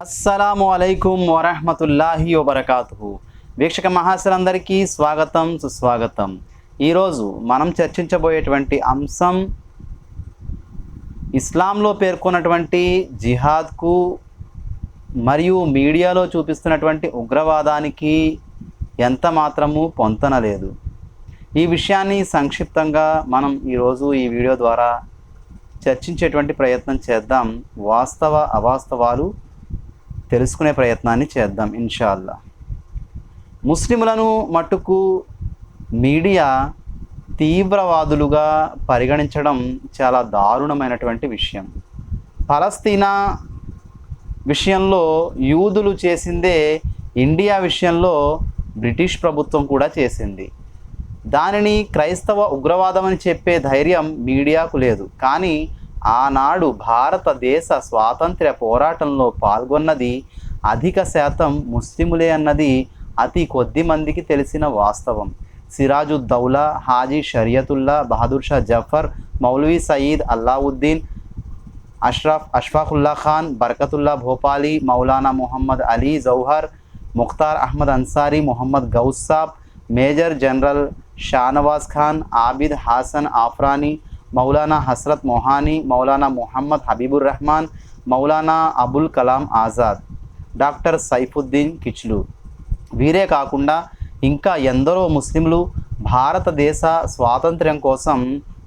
అస్సలాము అలైకుం వరహమతుల్లాహి వబర్కాతు వీక్షక మహాశులందరికీ స్వాగతం సుస్వాగతం. ఈరోజు మనం చర్చించబోయేటువంటి అంశం ఇస్లాంలో పేర్కొన్నటువంటి జిహాద్కు మరియు మీడియాలో చూపిస్తున్నటువంటి ఉగ్రవాదానికి ఎంత మాత్రము పొంతనలేదు ఈ విషయాన్ని సంక్షిప్తంగా మనం ఈరోజు ఈ వీడియో ద్వారా చర్చించేటువంటి ప్రయత్నం చేద్దాం. వాస్తవ అవాస్తవాలు తెలుసుకునే ప్రయత్నాన్ని చేద్దాం ఇన్షాల్లా ముస్లింలను మట్టుకు మీడియా తీవ్రవాదులుగా పరిగణించడం చాలా దారుణమైనటువంటి విషయం. పలస్తీనా విషయంలో యూదులు చేసిందే ఇండియా విషయంలో బ్రిటిష్ ప్రభుత్వం కూడా చేసింది. దానిని క్రైస్తవ ఉగ్రవాదం అని చెప్పే ధైర్యం మీడియాకు లేదు. కానీ ఆనాడు భారతదేశ స్వాతంత్ర్య పోరాటంలో పాల్గొన్నది అధిక శాతం ముస్లిములే అన్నది అతి కొద్ది మందికి తెలిసిన వాస్తవం. Sirajuddaula Haji Shariatullah Bahadur Shah Zafar Maulvi Syed Alauddin Ashraf Ashfaqulla Khan Barkatullah Bhopali Maulana Mohammad Ali Jauhar Mukhtar Ahmed Ansari Mohammad Gousab major general Shahnawaz Khan Abid Hasan Afrani Maulana Hasrat Mohani Maulana Mohammad Habibur Rahman Maulana Abul Kalam Azad doctor Saifuddin Kitchlew. వీరే కాకుండా ఇంకా ఎందరో ముస్లింలు భారతదేశ స్వాతంత్ర్యం కోసం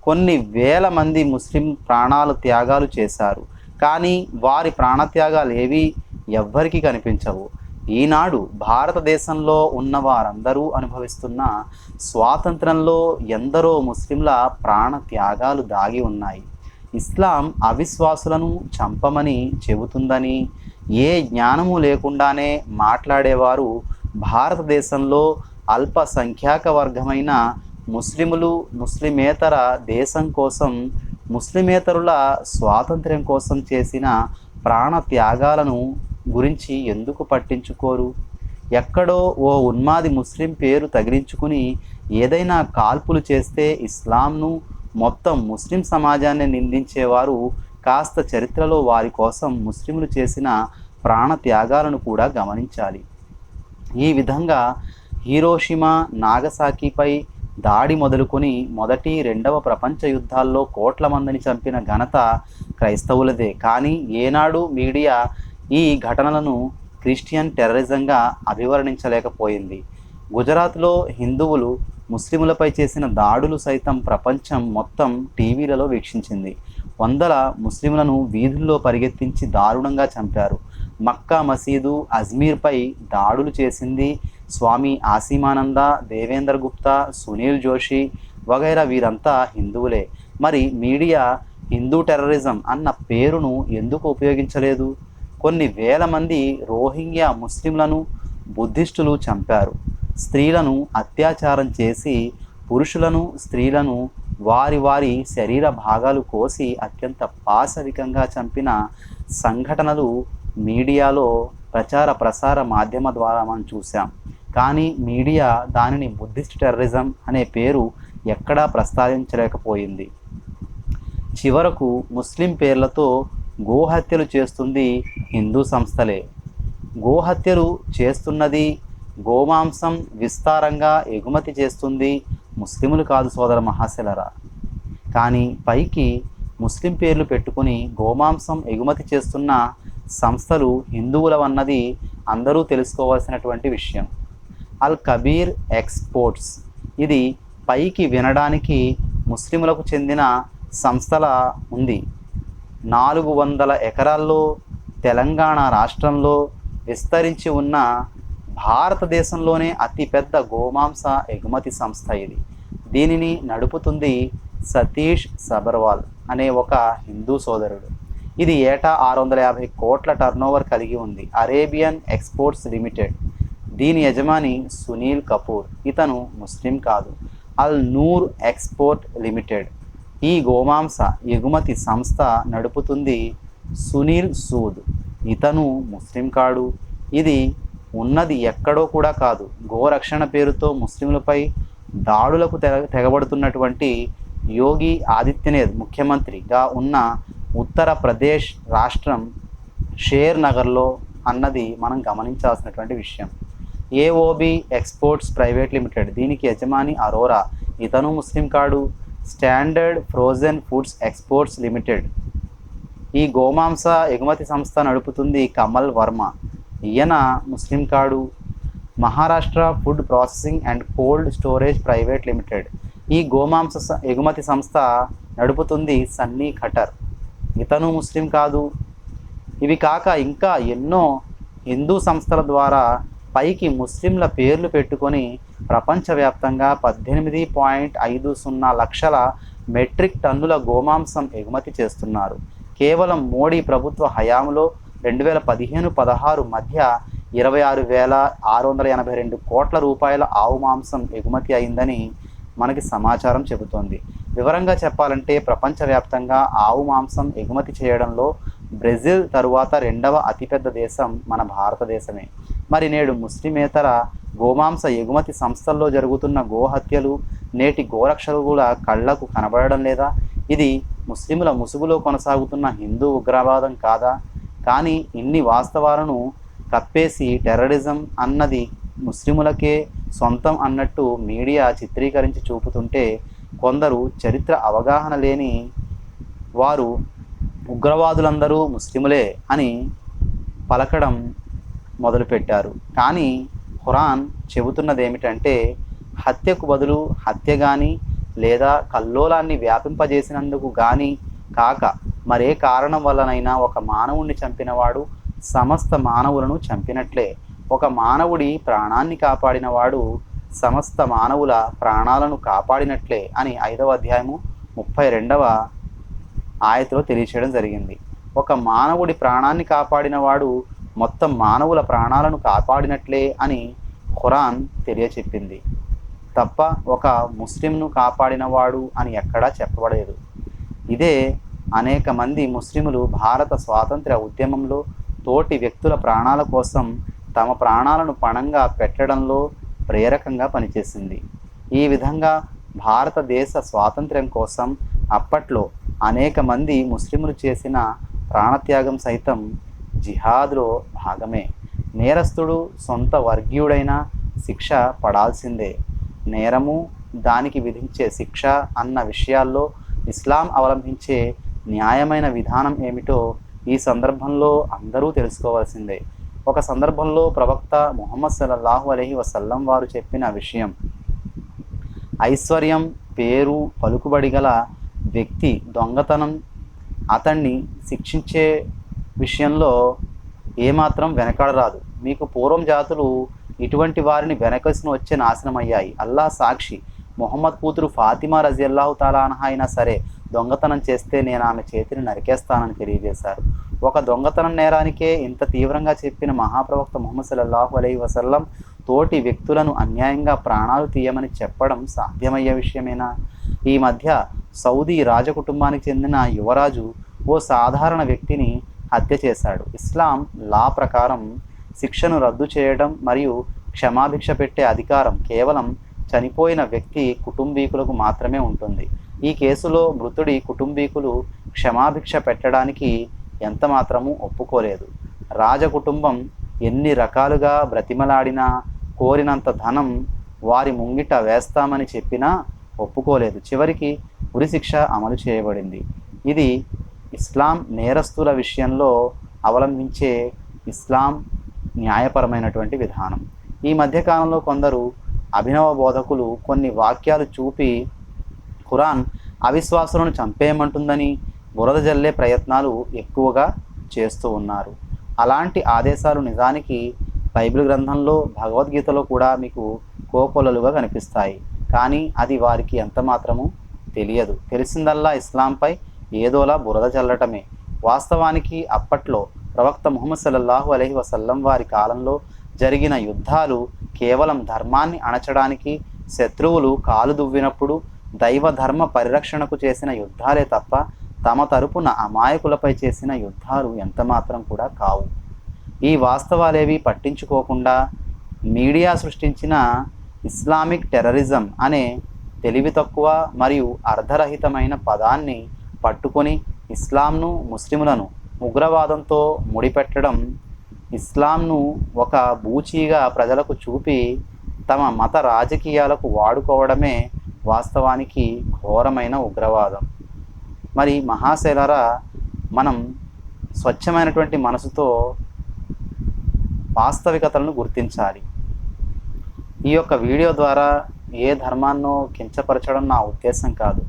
కొన్ని వేల మంది ముస్లిం ప్రాణాలు త్యాగాలు చేశారు. కానీ వారి ప్రాణత్యాగాలు ఏవి ఎవ్వరికీ కనిపించవు. ఈనాడు భారతదేశంలో ఉన్న వారందరూ అనుభవిస్తున్న స్వాతంత్రంలో ఎందరో ముస్లింల ప్రాణ త్యాగాలు దాగి ఉన్నాయి. ఇస్లాం అవిశ్వాసులను చంపమని చెబుతుందని ఏ జ్ఞానము లేకుండానే మాట్లాడేవారు భారతదేశంలో అల్పసంఖ్యాక వర్గమైన ముస్లిములు ముస్లిమేతర దేశం కోసం ముస్లిమేతరుల స్వాతంత్ర్యం కోసం చేసిన ప్రాణ త్యాగాలను గురించి ఎందుకు పట్టించుకోరు? ఎక్కడో ఓ ఉన్మాది ముస్లిం పేరు తగిలించుకుని ఏదైనా కాల్పులు చేస్తే ఇస్లాంను మొత్తం ముస్లిం సమాజాన్ని నిందించేవారు కాస్త చరిత్రలో వారి కోసం ముస్లింలు చేసిన ప్రాణ త్యాగాలను కూడా గమనించాలి. ఈ విధంగా హీరోషిమా నాగసాకిపై దాడి మొదలుకొని మొదటి రెండవ ప్రపంచ యుద్ధాల్లో కోట్ల మందిని చంపిన ఘనత క్రైస్తవులదే. కానీ ఏనాడు మీడియా ఈ ఘటనలను క్రిస్టియన్ టెర్రరిజంగా అభివర్ణించలేకపోయింది. గుజరాత్లో హిందువులు ముస్లిములపై చేసిన దాడులు సైతం ప్రపంచం మొత్తం టీవీలలో వీక్షించింది. వందల ముస్లింలను వీధుల్లో పరిగెత్తించి దారుణంగా చంపారు. మక్కా మసీదు అజ్మీర్పై దాడులు చేసింది స్వామి ఆసీమానంద దేవేంద్ర గుప్తా సునీల్ జోషి వగైరా వీరంతా హిందువులే. మరి మీడియా హిందూ టెర్రరిజం అన్న పేరును ఎందుకు ఉపయోగించలేదు? కొన్ని వేల మంది రోహింగ్యా ముస్లింలను బుద్ధిస్టులు చంపారు. స్త్రీలను అత్యాచారం చేసి పురుషులను స్త్రీలను వారి వారి శరీర భాగాలు కోసి అత్యంత పాశవికంగా చంపిన సంఘటనలు మీడియాలో ప్రచార ప్రసార మాధ్యమ ద్వారా మనం చూసాం కానీ మీడియా దానిని బుద్ధిస్ట్ టెర్రరిజం అనే పేరు ఎక్కడా ప్రస్తావించలేకపోయింది. చివరకు ముస్లిం పేర్లతో గోహత్యలు చేస్తుంది హిందూ సంస్థలే. గోహత్యలు చేస్తున్నది గోమాంసం విస్తారంగా ఎగుమతి చేస్తుంది ముస్లిములు కాదు సోదర మహాశలరా. కానీ పైకి ముస్లిం పేర్లు పెట్టుకుని గోమాంసం ఎగుమతి చేస్తున్న సంస్థలు హిందువులవన్నది అందరూ తెలుసుకోవాల్సినటువంటి విషయం. అల్ కబీర్ ఎక్స్పోర్ట్స్ ఇది పైకి వినడానికి ముస్లిములకు చెందిన సంస్థల ఉంది. నాలుగు వందల ఎకరాల్లో తెలంగాణ రాష్ట్రంలో విస్తరించి ఉన్న భారతదేశంలోనే అతిపెద్ద గోమాంస ఎగుమతి సంస్థ ఇది. దీనిని నడుపుతుంది సతీష్ సబర్వాల్ అనే ఒక హిందూ సోదరుడు. ఇది ఏటా ఆరు వందల యాభై కోట్ల టర్నోవర్ కలిగి ఉంది. Arabian exports limited. దీని యజమాని సునీల్ కపూర్. ఇతను ముస్లిం కాదు. Al Noor export limited. ఈ గోమాంస ఎగుమతి సంస్థ నడుపుతుంది సునీల్ సూద్. ఇతను ముస్లిం కాడు. ఇది ఉన్నది ఎక్కడో కూడా కాదు. గోరక్షణ పేరుతో ముస్లింలపై దాడులకు తెగ తెగబడుతున్నటువంటి యోగి ఆదిత్యనాథ్ ముఖ్యమంత్రిగా ఉన్న ఉత్తరప్రదేశ్ రాష్ట్రం షేర్ నగర్లో అన్నది మనం గమనించాల్సినటువంటి విషయం. AOB exports private limited. దీనికి యజమాని అరోరా. ఇతను ముస్లిం కాడు. Standard frozen foods exports limited. ఈ గోమాంస ఎగుమతి సంస్థ నడుపుతుంది కమల్ వర్మ. ఈయన ముస్లిం కాడు. Maharashtra food processing and cold storage private limited. ఈ గోమాంస స- ఎగుమతి సంస్థ నడుపుతుంది సన్నీ ఖటర్ ఇతను ముస్లిం కాదు. ఇవి కాక ఇంకా ఎన్నో హిందూ సంస్థల ద్వారా పైకి ముస్లింల పేర్లు పెట్టుకొని ప్రపంచవ్యాప్తంగా పద్దెనిమిది పాయింట్ ఐదు సున్నా లక్షల మెట్రిక్ టన్నుల గోమాంసం ఎగుమతి చేస్తున్నారు. కేవలం మోడీ ప్రభుత్వ హయాంలో రెండు వేల పదిహేను పదహారు మధ్య ఇరవై ఆరు వేల ఆరు వందల ఎనభై రెండు కోట్ల రూపాయల ఆవు మాంసం ఎగుమతి అయిందని మనకి సమాచారం చెబుతోంది. వివరంగా చెప్పాలంటే ప్రపంచవ్యాప్తంగా ఆవు మాంసం ఎగుమతి చేయడంలో బ్రెజిల్ తరువాత రెండవ అతిపెద్ద దేశం మన భారతదేశమే. మరి నేడు ముస్లిమేతర గోమాంస ఎగుమతి సంస్థల్లో జరుగుతున్న గోహత్యలు నేటి గోరక్షలు కూడా కళ్ళకు కనబడడం లేదా? ఇది ముస్లింల ముసుగులో కొనసాగుతున్న హిందూ ఉగ్రవాదం కాదా? కానీ ఇన్ని వాస్తవాలను కప్పేసి టెర్రరిజం అన్నది ముస్లిములకే సొంతం అన్నట్టు మీడియా చిత్రీకరించి చూపుతుంటే కొందరు చరిత్ర అవగాహన లేని వారు ఉగ్రవాదులందరూ ముస్లిములే అని పలకడం మొదలుపెట్టారు. కానీ ఖురాన్ చెబుతున్నది ఏమిటంటే హత్యకు బదులు హత్య కానీ లేదా కల్లోలాన్ని వ్యాపింపజేసినందుకు కానీ కాక మరే కారణం వల్లనైనా ఒక మానవుణ్ణి చంపినవాడు సమస్త మానవులను చంపినట్లే. ఒక మానవుడి ప్రాణాన్ని కాపాడినవాడు సమస్త మానవుల ప్రాణాలను కాపాడినట్లే అని ఐదవ అధ్యాయము ముప్పై రెండవ ఆయతలో తెలియచేయడం జరిగింది. ఒక మానవుడి ప్రాణాన్ని కాపాడినవాడు మొత్తం మానవుల ప్రాణాలను కాపాడినట్లే అని ఖురాన్ తెలియచెప్పింది. తప్ప ఒక ముస్లింను కాపాడినవాడు అని ఎక్కడా చెప్పబడలేదు. ఇదే అనేక మంది ముస్లిములు భారత స్వాతంత్ర్య ఉద్యమంలో తోటి వ్యక్తుల ప్రాణాల కోసం తమ ప్రాణాలను పణంగా పెట్టడంలో ప్రేరకంగా పనిచేసింది. ఈ విధంగా భారతదేశ స్వాతంత్ర్యం కోసం అప్పట్లో అనేక మంది ముస్లిములు చేసిన ప్రాణత్యాగం సైతం జిహాద్లో భాగమే. నేరస్తుడు సొంత వర్గీయుడైన శిక్ష పడాల్సిందే. నేరము దానికి విధించే శిక్ష అన్న విషయాల్లో ఇస్లాం అవలంబించే న్యాయమైన విధానం ఏమిటో ఈ సందర్భంలో అందరూ తెలుసుకోవాల్సిందే. ఒక సందర్భంలో ప్రవక్త ముహమ్మద్ సల్లల్లాహు అలహి వసల్లం వారు చెప్పిన విషయం. ఐశ్వర్యం పేరు పలుకుబడి గల వ్యక్తి దొంగతనం అతన్ని శిక్షించే విషయంలో ఏమాత్రం వెనకాడరాదు మీకు పూర్వం జాతులు ఇటువంటి వారిని వెనకసిన వచ్చే నాశనం అయ్యాయి అల్లా సాక్షి మొహమ్మద్ కూతురు ఫాతిమా రజియల్లాహు తాలానహ అయినా సరే దొంగతనం చేస్తే నేను ఆమె చేతిని నరికేస్తానని తెలియజేశారు. ఒక దొంగతనం నేరానికే ఇంత తీవ్రంగా చెప్పిన మహాప్రవక్త మొహమ్మద్ సల్లల్లాహు అలై వసల్లం తోటి వ్యక్తులను అన్యాయంగా ప్రాణాలు తీయమని చెప్పడం సాధ్యమయ్యే విషయమేనా? ఈ మధ్య సౌదీ రాజకుటుంబానికి చెందిన యువరాజు ఓ సాధారణ వ్యక్తిని హత్య చేశాడు. ఇస్లాం లా ప్రకారం శిక్షను రద్దు చేయడం మరియు క్షమాభిక్ష పెట్టే అధికారం కేవలం చనిపోయిన వ్యక్తి కుటుంబీకులకు మాత్రమే ఉంటుంది. ఈ కేసులో మృతుడి కుటుంబీకులు క్షమాభిక్ష పెట్టడానికి ఎంత మాత్రము ఒప్పుకోలేదు. రాజకుటుంబం ఎన్ని రకాలుగా బ్రతిమలాడినా కోరినంత ధనం వారి ముంగిట వేస్తామని చెప్పినా ఒప్పుకోలేదు. చివరికి ఉరిశిక్ష అమలు చేయబడింది. ఇది ఇస్లాం నేరస్తుల విషయంలో అవలంబించే ఇస్లాం న్యాయపరమైనటువంటి విధానం. ఈ మధ్యకాలంలో కొందరు అభినవ బోధకులు కొన్ని వాక్యాలు చూపి ఖురాన్ అవిశ్వాసులను చంపేయమంటుందని బురద జల్లే ప్రయత్నాలు ఎక్కువగా చేస్తూ ఉన్నారు. అలాంటి ఆదేశాలు నిజానికి బైబిల్ గ్రంథంలో భగవద్గీతలో కూడా మీకు కోకొలలుగా కనిపిస్తాయి. కానీ అది వారికి ఎంత మాత్రము తెలియదు. తెలిసిందల్లా ఇస్లాంపై ఏదోలా బురద చల్లటమే. వాస్తవానికి అప్పట్లో ప్రవక్త ముహమ్మద్ సల్లల్లాహు అలహి వసల్లం వారి కాలంలో జరిగిన యుద్ధాలు కేవలం ధర్మాన్ని అణచడానికి శత్రువులు కాలు దువ్వినప్పుడు దైవ ధర్మ పరిరక్షణకు చేసిన యుద్ధాలే తప్ప తమ తరపున అమాయకులపై చేసిన యుద్ధాలు ఎంతమాత్రం కూడా కావు. ఈ వాస్తవాలేవి పట్టించుకోకుండా మీడియా సృష్టించిన ఇస్లామిక్ టెర్రరిజం అనే తెలివి తక్కువ మరియు అర్ధరహితమైన పదాన్ని పట్టుకొని ఇస్లాంను ముస్లిములను ఉగ్రవాదంతో ముడిపెట్టడం ఇస్లాంను ఒక బూచీగా ప్రజలకు చూపి తమ మత రాజకీయాలకు వాడుకోవడమే వాస్తవానికి ఘోరమైన ఉగ్రవాదం. మరి మహాశైలరా మనం స్వచ్ఛమైనటువంటి మనసుతో వాస్తవికతలను గుర్తించాలి. ఈ యొక్క వీడియో ద్వారా ఏ ధర్మాన్నో కించపరచడం నా ఉద్దేశం కాదు.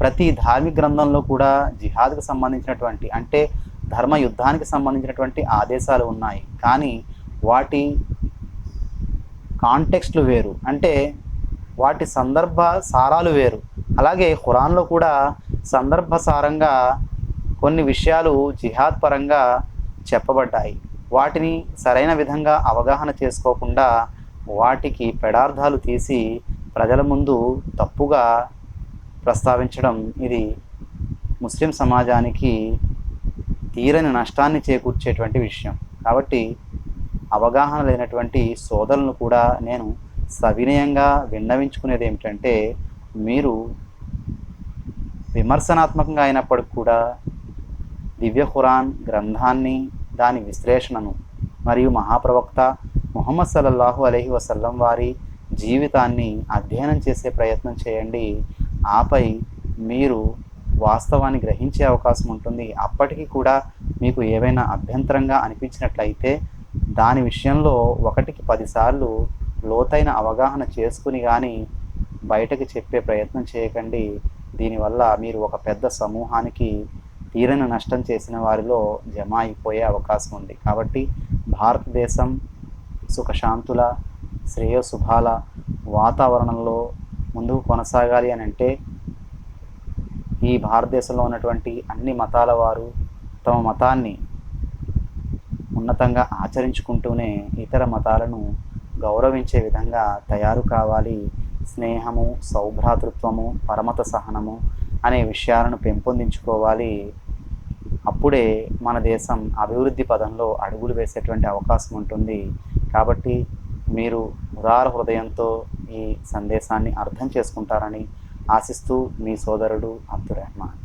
ప్రతి ధార్మిక గ్రంథంలో కూడా జిహాద్కు సంబంధించినటువంటి అంటే ధర్మ యుద్ధానికి సంబంధించినటువంటి ఆదేశాలు ఉన్నాయి. కానీ వాటి కాంటెక్స్ట్లు వేరు. అంటే వాటి సందర్భ సారాలు వేరు. అలాగే ఖురాన్లో కూడా సందర్భసారంగా కొన్ని విషయాలు జిహాద్ పరంగా చెప్పబడ్డాయి. వాటిని సరైన విధంగా అవగాహన చేసుకోకుండా వాటికి పెడార్థాలు తీసి ప్రజల ముందు తప్పుగా ప్రస్తావించడం ఇది ముస్లిం సమాజానికి తీరని నష్టాన్ని చేకూర్చేటువంటి విషయం. కాబట్టి అవగాహన లేనటువంటి సోదరులను కూడా నేను సవినయంగా విన్నవించుకునేది ఏమిటంటే మీరు విమర్శనాత్మకంగా అయినప్పటికి కూడా దివ్య ఖురాన్ గ్రంథాన్ని దాని విశ్లేషణను మరియు మహాప్రవక్త ముహమ్మద్ సల్లల్లాహు అలైహి వసల్లం వారి జీవితాన్ని అధ్యయనం చేసే ప్రయత్నం చేయండి. ఆపై మీరు వాస్తవాన్ని గ్రహించే అవకాశం ఉంటుంది. అప్పటికి కూడా మీకు ఏవైనా అభ్యంతరంగా అనిపించినట్లయితే దాని విషయంలో ఒకటికి పదిసార్లు లోతైన అవగాహన చేసుకుని కానీ బయటకు చెప్పే ప్రయత్నం చేయకండి. దీనివల్ల మీరు ఒక పెద్ద సమూహానికి తీరని నష్టం చేసిన వారిలో జమ అయిపోయే అవకాశం ఉంది. కాబట్టి భారతదేశం సుఖశాంతుల శ్రేయోశుభాల వాతావరణంలో ముందుకు కొనసాగాలి అని అంటే ఈ భారతదేశంలో ఉన్నటువంటి అన్ని మతాల వారు తమ మతాన్ని ఉన్నతంగా ఆచరించుకుంటూనే ఇతర మతాలను గౌరవించే విధంగా తయారు కావాలి. స్నేహము సౌభ్రాతృత్వము పరమత సహనము అనే విషయాలను పెంపొందించుకోవాలి. అప్పుడే మన దేశం అభివృద్ధి పదంలో అడుగులు వేసేటువంటి అవకాశం ఉంటుంది. కాబట్టి మీరు ఉదార హృదయంతో ఈ సందేశాన్ని అర్థం చేసుకుంటారని ఆశిస్తూ మీ సోదరుడు అబ్దుర్ రెహమాన్